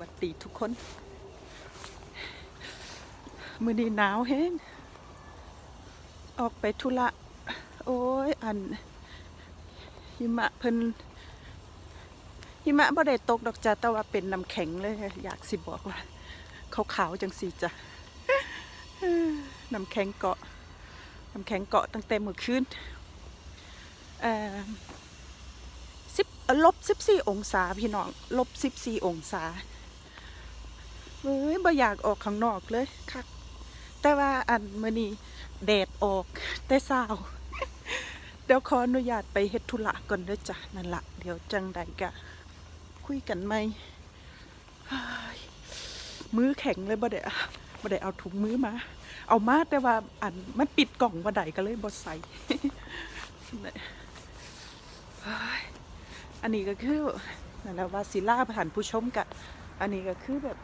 วัสดีทุกคน มือนี้หนาวแห้งออกไปธุระ โอ้ย อัน หิมะเพิ่นหิมะบ่ได้ตกดอกจ้ะแต่ว่าเป็นน้ำแข็งเลย อยากสิบอกว่าขาวๆจังสีจ้ะน้ำแข็งเกาะน้ำแข็งเกาะตั้งแต่เมื่อคืนสิบลบสิบสี่องศาพี่น้อง ลบสิบสี่องศา เฮ้ยบ่อยากออกข้างนอกเลยคักแต่ว่าอันมื้อนี้แดดออกแต่เช้าเดี๋ยวขออนุญาตไปเฮ็ดธุระก่อนเด้อจ้ะนั่นละเดี๋ยวจังใดกะ คุยกันไหมเฮ้ยมือแข็งเลยบ่ได้อะบ่ได้เอาถุงมือมา เอามาแต่ว่าอันมันปิดกล่องบ่ได้ก็เลยบ่ใส่อันนี้ก็คือนั่นแหละว่าศิลาผ่านผู้ชมกะ อันนี้ก็คือแบบ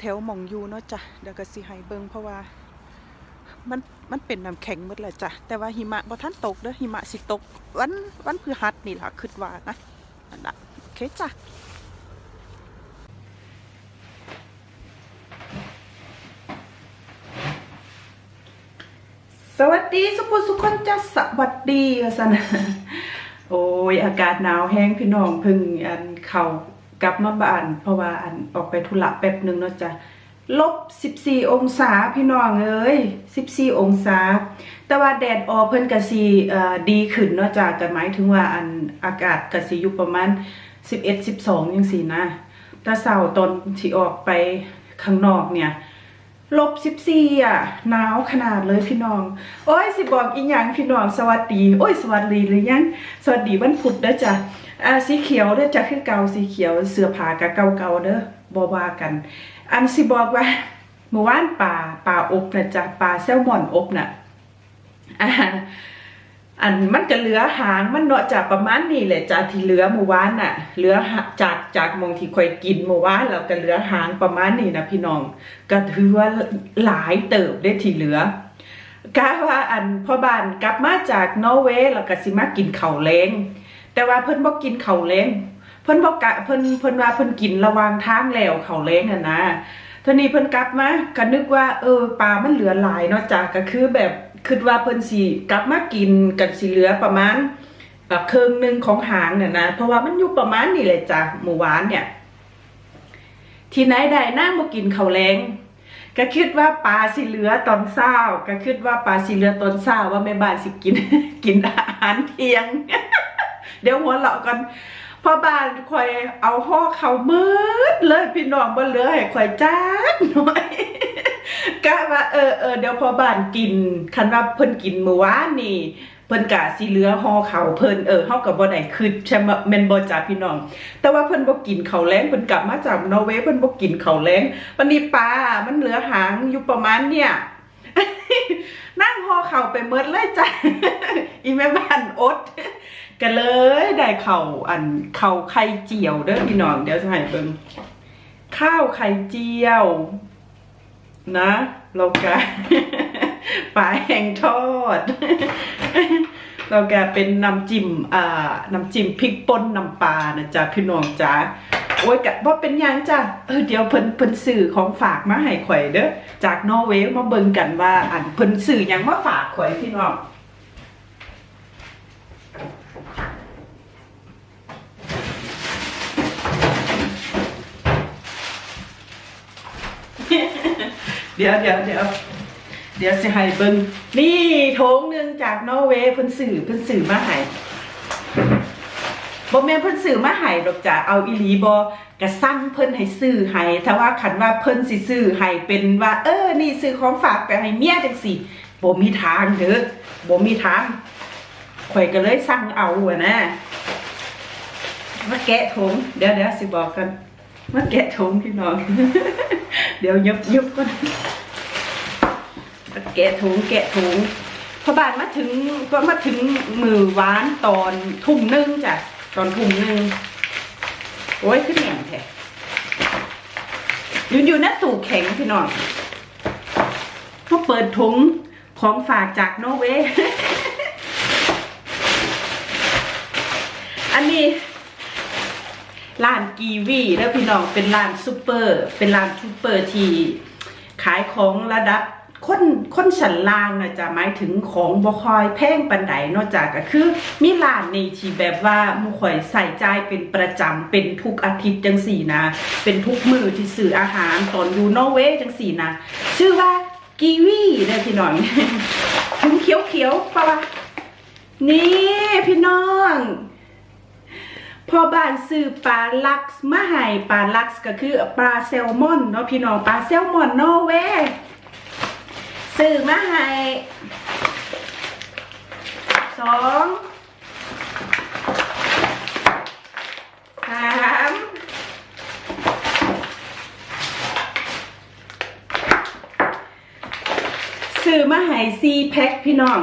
แถวๆมองยูเนาะจ้ะเดี๋ยวก็สิให้เบิ่งเพราะว่า มันมันเป็นน้ำแข็งหมดแหละจ้ะแต่ว่าหิมะบ่ทันตกเด้อหิมะสิตก วันวันพฤหัสนี่ล่ะคิดว่านะนั่นล่ะโอเคจ้ะสวัสดีสุขุสุขคนจ้ะสวัสดีค่ะสันโอ้ยอากาศหนาวแห้งพี่น้องพึ่งอันเข่า กลับมาบ้าน เพราะว่าอันออกไปธุระแป๊บหนึ่งเนาะจ้ะลบ14องศาพี่น้องเอ้ย14องศา แต่ว่าแดดออกเพิ่นกะสีดีขึ้นเนาะจ้ะก็หมายถึงว่าอันอากาศกะสีอยู่ประมาณ11 12ยังสี่นะแต่เสาร์ตอนที่ออกไปข้างนอกเนี่ย ลบสิบสี่อะหนาวขนาดเลยพี่น้อง โอ้ยสิบอกอีหยังพี่น้องสวัสดี โอ้ยสวัสดีหรือยังสวัสดีวันพุธเด้อจ้ะอ่าสีเขียวเด้อจ้ะคือเกาสีเขียวเสื้อผ้ากับเก่าๆเด้อบอว่ากัน อันสิบอกว่าเมื่อวานป่าป่าอบนะจ้ะป่าแซลมอนอบน่ะอ่า อันมันก็เหลือหางมันเนาะจากประมาณนี้แหละจ้ะที่เหลือเมื่อวานน่ะ เหลือจากจากมองที่ค่อยกินเมื่อวานแล้วก็เหลือหางประมาณนี้นะพี่น้อง ก็ถือว่าหลายเติบได้ที่เหลือกะว่าอันพ่อบ้านกลับมาจากนอร์เวย์แล้วก็สิมากินข้าวแรงแต่ว่าเพิ่นบ่กินข้าวแรงเพิ่นบ่กะเพิ่นเพิ่นว่าเพิ่นกินระหว่างทางแล้วข้าวแรงน่ะนะ ทีนี้เพิ่นกลับมาก็นึกว่าเออปลามันเหลือหลายเนาะจ้ะก็คือแบบคิดว่าเพิ่นสิกลับมากินกันสิเหลือประมาณเครึ่งหนึ่งของหางน่ะนะเพราะว่ามันอยู่ประมาณนี้แหละจ้ะหมู่หวานเนี่ย ที่ไหนได้นั่งมากินข้าวแรงก็คิดว่าปลาสิเหลือตอนเช้าก็คิดว่าปลาสิเหลือตอนเช้าว่าแม่บ้านสิกิน กินอาหารเที่ยง เดี๋ยวหัวเราะกัน พ่อบ้านคอยเอาห่อเขามืดเลยพี่น้องบ่เหลือให้คอยจ้ากหน่อยกะว่าเออเออเดี๋ยวพ่อบ้านกิน คันว่าเพิ่นกินมื้อวานนี่เพิ่นกะสิเหลือห่อเขาเพิ่นเออเฮาก็บ่ได้คิดใช่ไหมแม่นบ่จ้าพี่น้อง แต่ว่าเพิ่นบ่กินเขาแล้งเพิ่นกลับมาจากนอร์เวย์เพิ่นบ่กินเขาแล้งวันนี้ปลามันเหลือหางอยู่ประมาณเนี่ยนั่งห่อเข่าไปเมิดเลยจ้ะอีแม่บ้านอด ก็เลยได้เข่าอันเข่าไข่เจียวเด้อพี่น้องเดี๋ยวจะให้เบิ่งข้าวไข่เจียว นะแล้วก็ปลาแห้งทอดแล้วก็เป็นน้ำจิ้มอ่าน้ำจิ้มพริกป่นน้ำปลานะจ๊ะพี่น้องจ๋าโอ้ยกะว่าเป็นยังจ้ะเออเดี๋ยวเพิ่นเพิ่นสื่อของฝากมาให้ข่อยเด้อจากนอร์เวย์มาเบิ่งกันว่า อันเพิ่นสื่อยังมาฝากข่อยพี่น้อง เดี๋ยวเดี๋ยวเดี๋ยวเดี๋ยวสิให้เบิ่งนี่โถงหนึ่งจากนอร์เวย์เพิ่นสื่อเพิ่นสื่อมาให้บ่แม่นเพิ่นสื่อมาให้ดอกจ้ะเอาอีหลีบ่ก็สั่งเพิ่นให้ซื้อให้ถ้าว่าคันว่าเพิ่นสิซื้อให้เป็นว่า เออ นี่ซื้อของฝากไปให้เมียจังซี่บ่มีทางเด้อบ่มีทางข่อยก็เลยสั่งเอาอะนะมาแกะถุงเดี๋ยวเดี๋ยวสิบอกกัน มาแกะถุงพี่น้อง เดี๋ยวยุบยุบก่อนแกะถุงแกะถุงพอบานมาถึงก็มาถึงมือหวานตอนทุ่มหนึงจ้ะตอนทุ่มหนึงโอ้ยขึ้นแหงแท้อยู่อยู่นะตู้แข็งพี่น้องเขาเปิดถุงของฝากจากโนเวย์อันนี้ ร้านกีวีแล้วพี่น้องเป็นร้านซูเปอร์ เป็นร้านซูเปอร์ที่ขายของระดับคนคนชั้นล่างนะจ๊ะหมายถึงของบ่คอยแพงปันไดนอกจากก็คือมีร้านนี่ที่แบบว่ามูข่อยใส่ใจเป็นประจำเป็นทุกอาทิตย์จังสี่นะ เป็นทุกมือที่ซื้ออาหารตอนอยู่นอร์เวย์จังสี่นะชื่อว่ากีวีเด้อพี่น้องถุงเขียวๆปะวะนี่พี่น้อง พอบ้านซื้อปลาลักซ์มาให้ปลาลักซ์ก็คือปลาแซลมอนเนาะพี่น้องปลาแซลมอนนอร์เวย์ซื้อมาให้สองสามซื้อมาให้ซีแพ็คพี่น้อง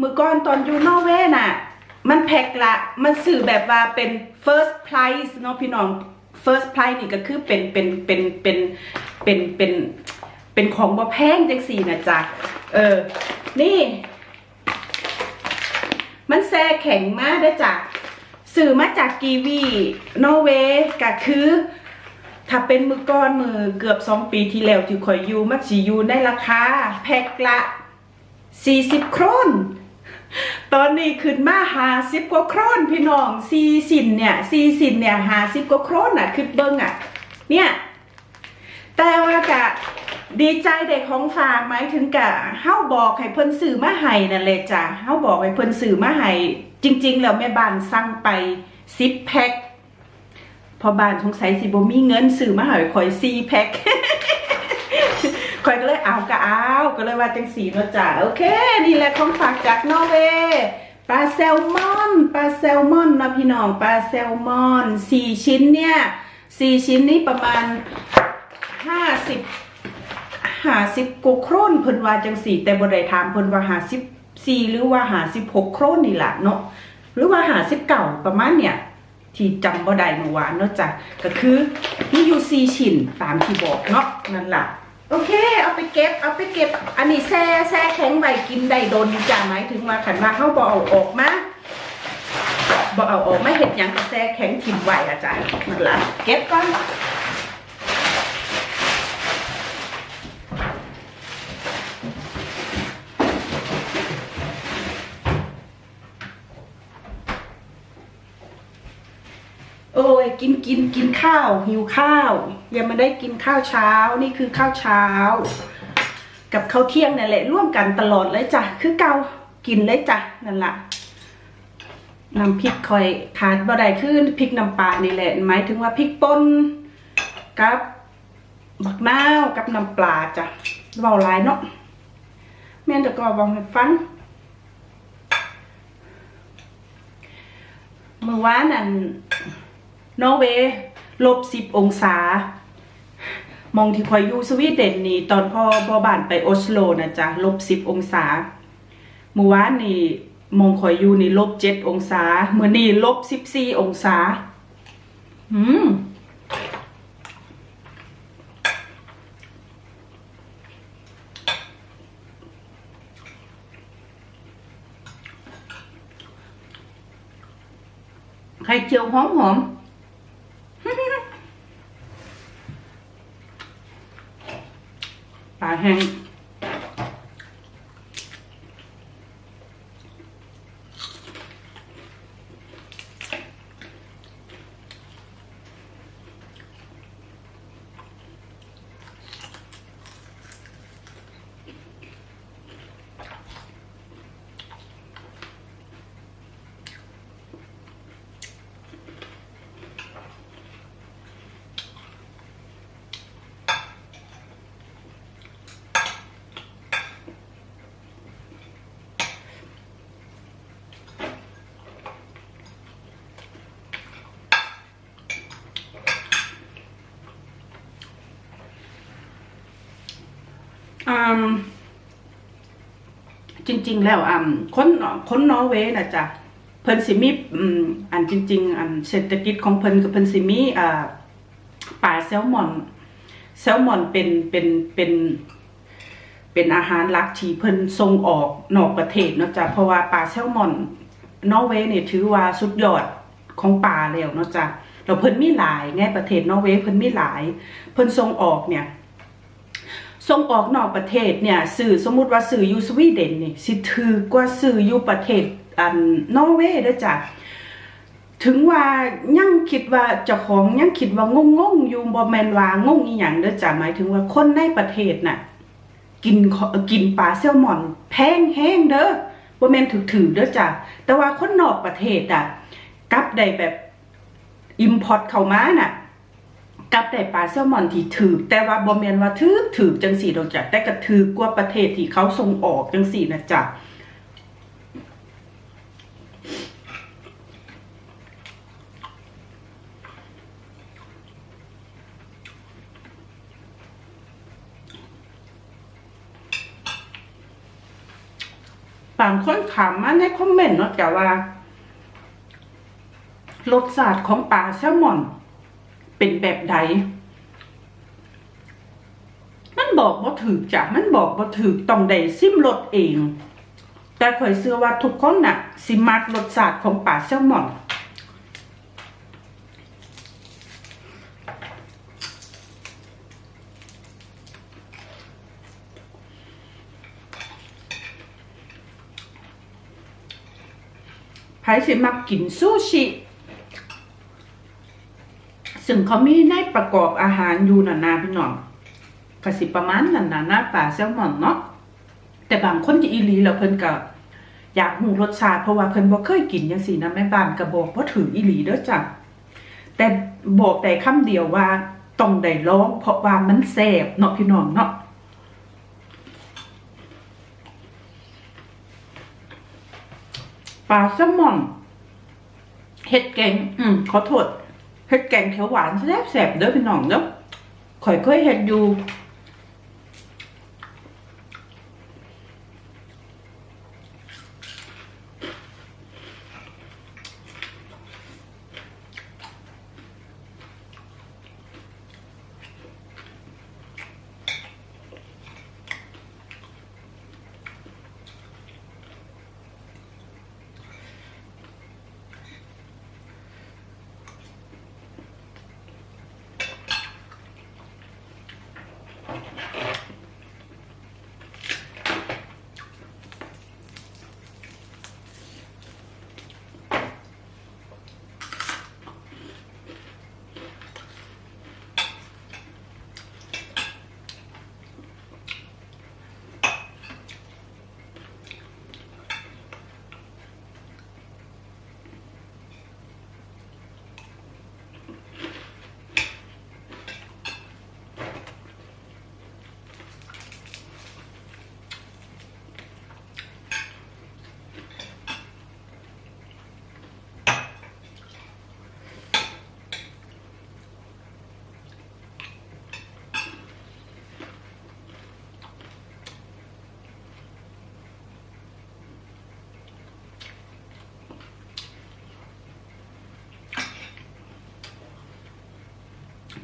มือก่อนตอนอยู่นอร์เวย์น่ะ มันแพ็คละ มันสื่อแบบว่าเป็น first price เนาะพี่น้อง first price นี่ก็คือเป็นเป็นเป็นเป็นเป็นเป็นเป็นของบ่แพงจังสี่นะจ๊ะ เออ นี่ มันแซ่แข็งมากได้จ้ะสื่อมาจากกีวีนอร์เวย์ก็คือ ถ้าเป็นมือก้อนมือเกือบสองปีที่แล้วที่ข่อยอยู่มันสิอยู่ในราคาแพ็คละ 40 โครน ตอนนี้ขึ้นมาหาสิบกว่าโครนพี่น้องซีสินเนี่ยซีสินเนี่ยหาสิบกว่าโครนอะคือเบิ้งอะ เนี่ยแต่ว่ากะดีใจเด็กของฝากหมายถึงกะเฮาบอกให้เพิ่นสื่อมาให้นั่นแหละจ้ะเฮาบอกให้เพิ่นสื่อมาให้จริง ๆ แล้วแม่บ้านสั่งไปสิบแพ็คพอบ้านสงสัยสิบ่มีเงินสื่อมาให้ข่อยสี่แพ็ค คอยก็เลยเอาก็เอาก็เลยว่าจังสีเนาะจ้ะโอเค นี่แหละของฝากจากนอร์เวย์ปลาแซลมอน ปลาแซลมอนนะพี่น้องปลาแซลมอนสี่ชิ้นเนี่ยสี่ชิ้นนี้ประมาณห้าสิบห้าสิบกว่าโครนเพิ่นว่าจังสีแต่บ่ได้ถามเพิ่นว่าห้าสิบสี่หรือว่าห้าสิบหกโครนนี่แหละเนาะหรือว่าห้าสิบเก่าประมาณเนี่ยที่จำบ่ได้เมื่อวานเนาะจ้ะก็คือมีอยู่สี่ชิ้นตามที่บอกเนาะนั่นแหละ โอเค เอาไปเก็บ เอาไปเก็บ อันนี้แช่แช่แข็งไว้กินได้โดนจ้ะหมายถึงว่าขันว่าเขาบอเอาออกมาบอเอาออกไม่เห็ดหยังแช่แข็งถิ่มไว้อะจ้ะนั่นละเก็บก่อน โอ้ยกินกินกินข้าว หิวข้าว ยังไม่ได้กินข้าวเช้า นี่คือข้าวเช้า กับข้าวเที่ยงนั่นแหละร่วมกันตลอดเลยจ้ะคือเกากินเลยจ้ะนั่นละน้ำพริกคอยขาดบ่ได้คือพริกน้ำปลานี่แหละหมายถึงว่าพริกป่นกับบักนาวกับน้ำปลาจ้ะเบาหลายเนาะแม่นแต่ก็บอกให้ฟังเมื่อวานนั่น นอร์เวย์ลบสิบองศา มองที่คอยอยู่สวีเดนนี่ตอนพ่อพ่อบ้านไปโอสโลนะจ๊ะลบสิบองศาเมื่อวานนี่มองคอยอยู่นี่ลบเจ็ดองศาเมื่อนี่ลบสิบสี่องศา อืมไข่เจียวหอมหอม ปล อืมจริง ๆ แล้วอ่าคนคนนอร์เวย์นะจ๊ะเพิ่นสิมีอืมอันจริง ๆอันเศรษฐกิจของเพิ่นกับเพิ่นสิมีอ่าปลาแซลมอน แซลมอนเป็นเป็นเป็น เป็นอาหารหลักที่เพิ่นส่งออกนอกประเทศเนาะจ๊ะเพราะว่าปลาแซลมอนนอร์เวย์เนี่ยถือว่าสุดยอดของป่าแล้วเนาะจ้ะเราเพิ่นมีหลายไงประเทศนอร์เวย์เพิ่นมีหลาย เพิ่นส่งออกเนี่ย ส่งออกนอกประเทศเนี่ยสื่อสมมุติว่าสื่ออยู่สวีเดนนี่สิถือกว่าสื่ออยู่ประเทศอันนอร์เวย์ด้อจ้ะถึงว่ายังคิดว่าเจ้าของยังคิดว่างงงอยู่บ่แมนว่างงอีหยังเด้อจ้ะหมายถึงว่าคนในประเทศน่ะกินกินปลาแซลมอนแพงแห้งเด้อบ่แมนถือๆเด้อจ้ะแต่ว่าคนนอกประเทศอะกลับได้แบบอิมพอร์ตเข้ามาน่ะ กับได้ปลาแซลมอนที่ถือแต่ว่าบ่แม่นว่าถือถือจังสี่ดอกจ้ะแต่ก็ถือกว่าประเทศที่เขาส่งออกจังสี่นะจ้ะบางคนถามมาในคอมเมนต์เนาะจ้ะว่า รสชาติของปลาแซลมอน เป็นแบบใด มันบอกบ่ถูกจ้ะมันบอกบ่ถูกต้องได้ซิมรสเอง แต่ข่อยเชื่อว่าทุกคนน่ะ สิมักรสชาติของปลาแซลมอนไผสิมักกินซูชิ ซึ่งเขามีในประกอบอาหารอยู่นานาพี่น้องกสิประมาณนั้นนะหน้าปลาแซลมอนเนาะแต่บางคนจะอีลีแล้วเพิ่นก็อยากหูรสชาติเพราะว่าเพิ่นบ่เคยกินจังซี่นะแม่บ้านก็บอกว่าถืออีหลีเด้อจ้ะแต่บอกแต่คำเดียวว่าต้องได้ลองเพราะว่ามันแซ่บเนาะพี่น้องเนาะปลาแซลมอนเห็ดแกงอืมขอโทษ เห็ดแกงเขียวหวานแซ่บแซ่บๆเด้อพี่น้องเด้อข่อยเคยเห็ดอยู่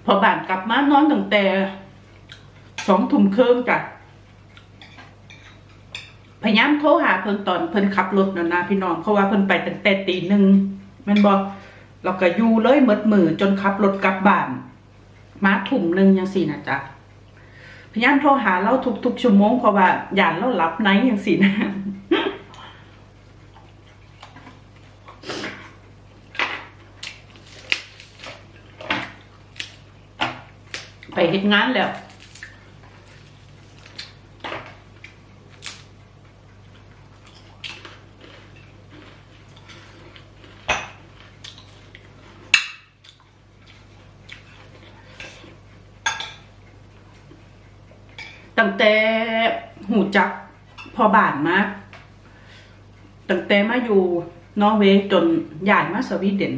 พอบ้านกลับมานอนตั้งแต่สองทุ่มครึ่งจ้ะพยายามโทรหาเพิ่นตอนเพิ่นขับรถนะนะพี่น้องเพราะว่าเพิ่นไปตั้งแต่ตีหนึ่งมันบอกเราก็อยู่เลยมดมือจนขับรถกลับบ้าน มาทุ่มหนึ่งยังสี่นะจ๊ะพยายามโทรหาเราทุกๆชั่วโมงเพราะว่าย่านเราหลับในยังสี่นะ เฮ็ดงานแล้วตั้งแต่หูจักพอบานมาตั้งแต่มาอยู่นอร์เวย์จนย้ายมาสวีเดน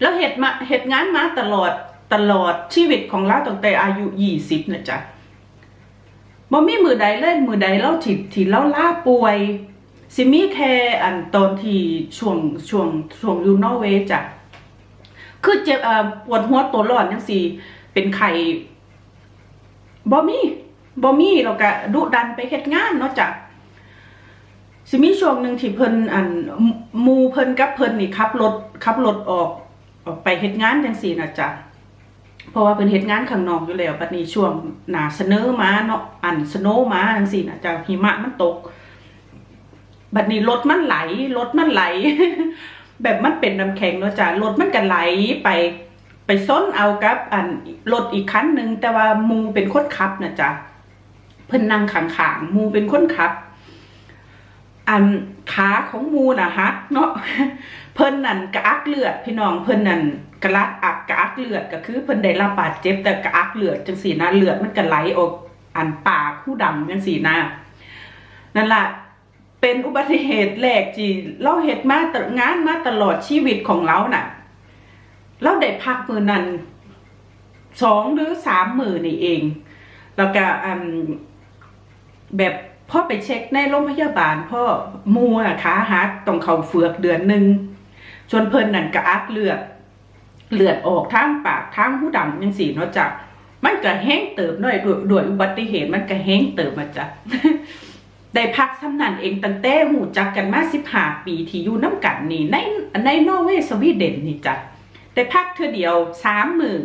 แล้วเหตุมาเหตุงานมาตลอด ตลอดชีวิตของเราตั้งแต่อายุยี่สิบนะจ๊ะบ่มีมือใดเล่นมือใดเล่าถิดที่เล่าล่าป่วยสิมีแค่อันตอนที่ช่วงช่วงช่วงอยู่นอร์เวย์จ้ะคือเจ็บเอ่อปวดหัวตัวร้อนจังซี่เป็นไข้บ่มีบ่มีแล้วก็ดุดันไปเฮ็ดงานเนาะจ้ะสิมีช่วงหนึ่งที่เพิ่นอันมูเพิ่นกับเพิ่นนี่ขับรถขับรถออกออกไปเฮ็ดงานจังซี่นะจ๊ะ เพราะว่าเพิ่นเฮ็ดงานข้างนอกอยู่แล้วบัดนี้ช่วงหน้าสเนอมาเนาะอันสโนว์มาจังซี่นะจ๊ะหิมะมันตก บัดนี้รถมันไหลรถมันไหล แบบมันเป็นน้ำแข็งเนาะจ้ะรถมันก็ไหลไปไปซ้นเอากับอันรถอีกคันหนึ่งแต่ว่ามูเป็นคนขับนะจ๊ะเพิ่นนั่งขางๆมูเป็นคนขับ อันขาของมูน่ะฮักเนาะเพิ่นนั่นกระอักเลือด พี่น้องเพิ่นนั่นกระลักอักกระอักเลือดก็คือเพิ่นได้รับบาดเจ็บแต่กระอักเลือดจังสีนะเลือดมันก็ไหลออกอันปากผู้ดำจังสีนะนั่นล่ะเป็นอุบัติเหตุแรกที่เราเฮ็ดมาตลอดงานมาตลอดชีวิตของเราน่ะ เราได้พักมือนั้นสองหรือสามมือนี่เอง แล้วก็อันแบบ พ่อไปเช็คในโรงพยาบาลพ่อมูอขาหักต้องเข่าเฟือกเดือนหนึ่งจนเพิ่นนั่นก็อักเลือด เลือดออกทางปากทางหูดำยังสีเนาะจ้ะมันก็แห้งเติบหน่อยด้วยด้วยอุบัติเหตุมันก็แห้งเติบมาจ้ะได้พักสำนันเองตั้งแต่หูจักกันมาสิบห้าปีที่อยู่น้ำกันนี่ในในนอร์เวย์สวีเดนนี่จ้ะได้พักเธอเดียวสามมือ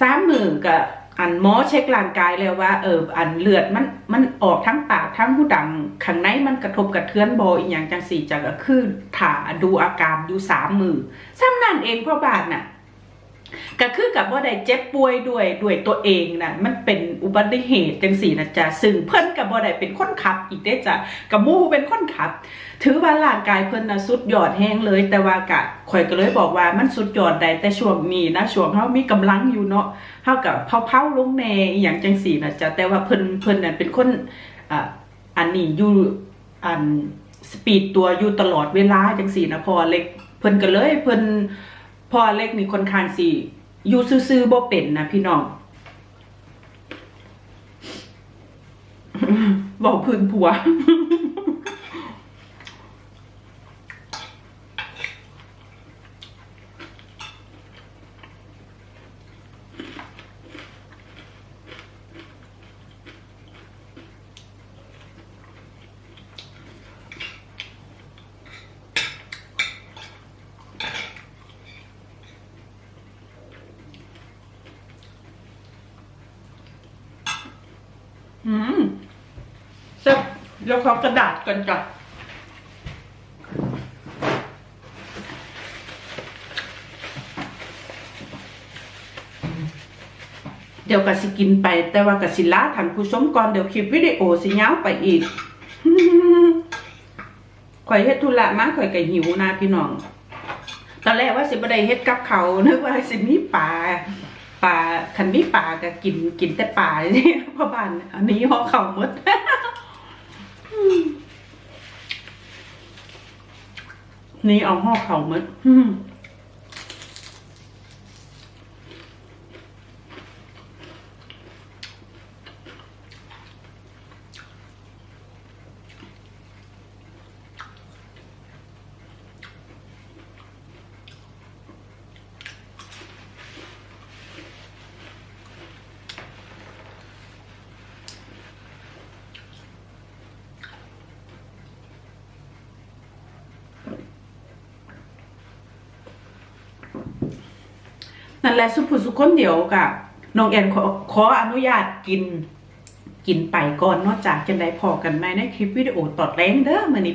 สามมือกับ อันหมอเช็คร่างกายแล้วว่าเอออันเลือดมันมันออกทั้งปากทั้งหูดังข้างในมันกระทบกระเทือนบออีกอย่างจังสี่จ้ะก็คือถ่าดูอาการอยู่สามมือซ้ำนั่นเองพ่อบาทน่ะ ก็คือกับว่าได้เจ็บป่วยด้วยด้วยตัวเองนะมันเป็นอุบัติเหตุจังสี่นะจ๊ะซึ่งเพิ่นกับว่าได้เป็นคนขับ อีกได้จ้ะกับมูเป็นคนขับ ถือว่าร่างกายเพิ่นนะสุดยอดแห้งเลย แต่ว่ากะข่อยก็เลยบอกว่ามันสุดยอดได้แต่ช่วงนี้นะช่วงเฮามีกำลังอยู่เนาะเฮากับเผาๆลงแน่อหย่างจังสี่นะจ๊ะแต่ว่าเพิ่นเพิ่นน่ะเป็นคนอ่าอันนี้อยู่อันสปีดตัวอยู่ตลอดเวลาจังสี่นะพอเล็กเพิ่นก็เลยเพิ่น พอเล็กนี่ค่อนข้างสี่อยู่ซื่อๆบ่เป็นนะพี่น้องบอกพื้นผัว อืมเซ็บเดี๋ยวขอกระดาษก่อนจ้ะเดี๋ยวกสิกินไป แต่ว่ากสิลาท่านผู้ชมก่อนเดี๋ยวคลิปวิดีโอสิยาวไปอีกข่อยเฮ็ดธุระมาข่อยก็หิวนะพี่น้อง ตอนแรกว่าสิบ่ได้เฮ็ดกับเขานึกว่าสิมีปลาปลาคันมีปลาก็กินกินแต่ปลานี่พ่อบ้านอันนี้ห่อเขาหมด นี่เอาห่อเขาวหมด นั่นแหละสุภุสุคนเดียวกับน้องแอนขอขออนุญาตกิน กินไปก่อนเนอกจากจะได้พอกันไหมในคลิปวิดีโอตอดแรงเด้อมื้อนี้